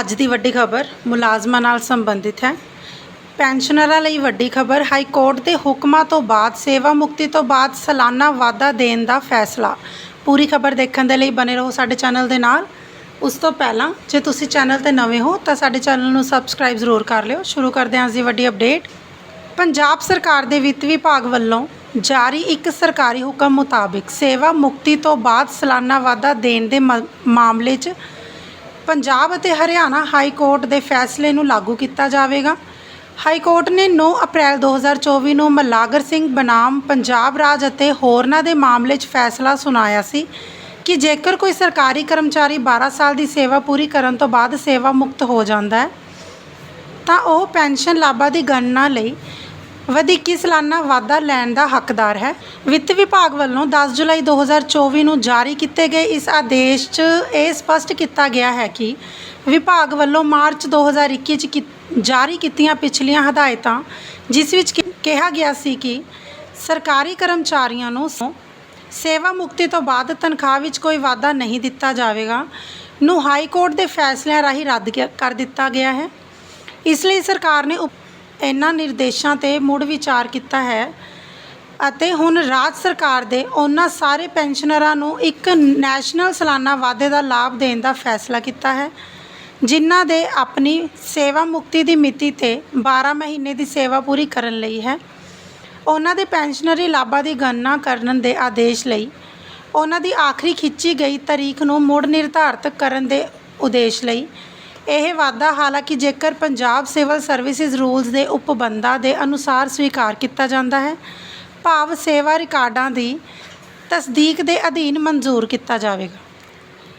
ਅੱਜ ਦੀ ਵੱਡੀ ਖਬਰ ਮੁਲਾਜ਼ਮਾਂ ਨਾਲ ਸੰਬੰਧਿਤ ਹੈ। ਪੈਨਸ਼ਨਰਾਂ ਲਈ ਵੱਡੀ ਖਬਰ, ਹਾਈ ਕੋਰਟ ਦੇ ਹੁਕਮਾਂ ਤੋਂ ਬਾਅਦ, ਸੇਵਾ ਮੁਕਤੀ ਤੋਂ ਬਾਅਦ ਸਾਲਾਨਾ ਵਾਅਦਾ ਦੇਣ ਦਾ ਫੈਸਲਾ। ਪੂਰੀ ਖਬਰ ਦੇਖਣ ਦੇ ਲਈ ਬਨੇ ਰਹੋ ਸਾਡੇ ਚੈਨਲ ਦੇ ਨਾਲ। ਉਸ ਤੋਂ ਪਹਿਲਾਂ, ਜੇ ਤੁਸੀਂ ਚੈਨਲ ਤੇ ਨਵੇਂ ਹੋ, ਤਾਂ ਸਾਡੇ ਚੈਨਲ ਨੂੰ ਸਬਸਕ੍ਰਾਈਬ ਜ਼ਰੂਰ ਕਰ ਲਿਓ। ਸ਼ੁਰੂ ਕਰਦੇ ਹਾਂ ਅੱਜ ਦੀ ਵੱਡੀ ਅਪਡੇਟ। ਪੰਜਾਬ ਸਰਕਾਰ ਦੇ ਵਿੱਤ ਵਿਭਾਗ ਵੱਲੋਂ ਜਾਰੀ ਇੱਕ ਸਰਕਾਰੀ ਹੁਕਮ ਮੁਤਾਬਿਕ ਸੇਵਾ ਮੁਕਤੀ ਤੋਂ ਬਾਅਦ ਸਾਲਾਨਾ ਵਾਅਦਾ ਦੇਣ ਦੇ ਮ- ਮਾਮਲੇ 'ਚ ਪੰਜਾਬ ਅਤੇ ਹਰਿਆਣਾ ਹਾਈ ਕੋਰਟ ਦੇ ਫੈਸਲੇ ਨੂੰ ਲਾਗੂ ਕੀਤਾ ਜਾਵੇਗਾ। ਹਾਈ ਕੋਰਟ ਨੇ 9 ਅਪ੍ਰੈਲ 2024 ਨੂੰ ਮਲਾਗਰ ਸਿੰਘ ਬਨਾਮ ਪੰਜਾਬ ਰਾਜ ਅਤੇ ਹੋਰਨਾਂ ਦੇ ਮਾਮਲੇ 'ਚ ਫੈਸਲਾ ਸੁਣਾਇਆ ਸੀ ਕਿ ਜੇਕਰ ਕੋਈ ਸਰਕਾਰੀ ਕਰਮਚਾਰੀ 12 ਸਾਲ ਦੀ ਸੇਵਾ ਪੂਰੀ ਕਰਨ ਤੋਂ ਬਾਅਦ ਸੇਵਾ ਮੁਕਤ ਹੋ ਜਾਂਦਾ ਹੈ, ਤਾਂ ਉਹ ਪੈਨਸ਼ਨ ਲਾਭਾਂ ਦੀ ਗਣਨਾ ਲਈ ਵਧੀਕੀ ਸਾਲਾਨਾ ਵਾਧਾ ਲੈਣ ਦਾ ਹੱਕਦਾਰ ਹੈ? ਵਿੱਤ ਵਿਭਾਗ ਵੱਲੋਂ 10 ਜੁਲਾਈ 2024 ਨੂੰ ਜਾਰੀ ਕੀਤੇ ਗਏ ਇਸ ਆਦੇਸ਼ 'ਚ ਇਹ ਸਪਸ਼ਟ ਕੀਤਾ ਗਿਆ ਹੈ ਕਿ ਵਿਭਾਗ ਵੱਲੋਂ ਮਾਰਚ 2021 'ਚ ਕੀ- ਜਾਰੀ ਕੀਤੀਆਂ ਪਿਛਲੀਆਂ ਹਦਾਇਤਾਂ, ਜਿਸ ਵਿੱਚ ਕਿਹਾ ਗਿਆ ਸੀ ਕਿ ਸਰਕਾਰੀ ਕਰਮਚਾਰੀਆਂ ਨੂੰ ਸ- ਸੇਵਾ ਮੁਕਤੀ ਤੋਂ ਬਾਅਦ ਤਨਖਾਹ ਵਿੱਚ ਕੋਈ ਵਾਧਾ ਨਹੀਂ ਦਿੱਤਾ ਜਾਵੇਗਾ ਨੂੰ ਹਾਈ ਕੋਰਟ ਦੇ ਫੈਸਲਿਆਂ ਰਾਹੀਂ ਰੱਦ ਗਿਆ- ਕਰ ਦਿੱਤਾ ਗਿਆ ਹੈ। ਇਸ ਲਈ ਸਰਕਾਰ ਨੇ ਉਪ- ਇਹਨਾਂ ਨਿਰਦੇਸ਼ਾਂ ਤੇ ਮੁੜ ਵਿਚਾਰ ਕੀਤਾ ਹੈ ਅਤੇ ਹੁਣ ਰਾਜ ਸਰਕਾਰ ਦੇ ਉਹਨਾਂ ਸਾਰੇ ਪੈਨਸ਼ਨਰਾਂ ਨੂੰ ਇੱਕ ਨੈਸ਼ਨਲ ਸਾਲਾਨਾ ਵਾਅਦੇ ਦਾ ਲਾਭ ਦੇਣ ਦਾ ਫੈਸਲਾ ਕੀਤਾ ਹੈ, ਜਿਨ੍ਹਾਂ ਦੇ ਆਪਣੀ ਸੇਵਾ ਮੁਕਤੀ ਦੀ ਮਿਤੀ ਤੇ 12 ਮਹੀਨੇ ਦੀ ਸੇਵਾ ਪੂਰੀ ਕਰਨ ਲਈ ਹੈ। ਉਹਨਾਂ ਦੇ ਪੈਨਸ਼ਨਰੀ ਲਾਭਾਂ ਦੀ ਗਣਨਾ ਕਰਨ ਦੇ ਆਦੇਸ਼ ਲਈ ਉਹਨਾਂ ਦੀ ਆਖਰੀ ਖਿੱਚੀ ਗਈ ਤਾਰੀਖ ਨੂੰ ਮੁੜ ਨਿਰਧਾਰਤ ਕਰਨ ਦੇ ਉਦੇਸ਼ ਲਈ ਇਹ ਵਾਅਦਾ ਹਾਲਾਂਕਿ ਜੇਕਰ ਪੰਜਾਬ ਸਿਵਲ ਸਰਵਿਸਿਜ਼ ਰੂਲਜ਼ ਦੇ ਉਪਬੰਧਾਂ ਦੇ ਅਨੁਸਾਰ ਸਵੀਕਾਰ ਕੀਤਾ ਜਾਂਦਾ ਹੈ, ਭਾਵ ਸੇਵਾ ਰਿਕਾਰਡਾਂ ਦੀ ਤਸਦੀਕ ਦੇ ਅਧੀਨ ਮਨਜ਼ੂਰ ਕੀਤਾ ਜਾਵੇਗਾ।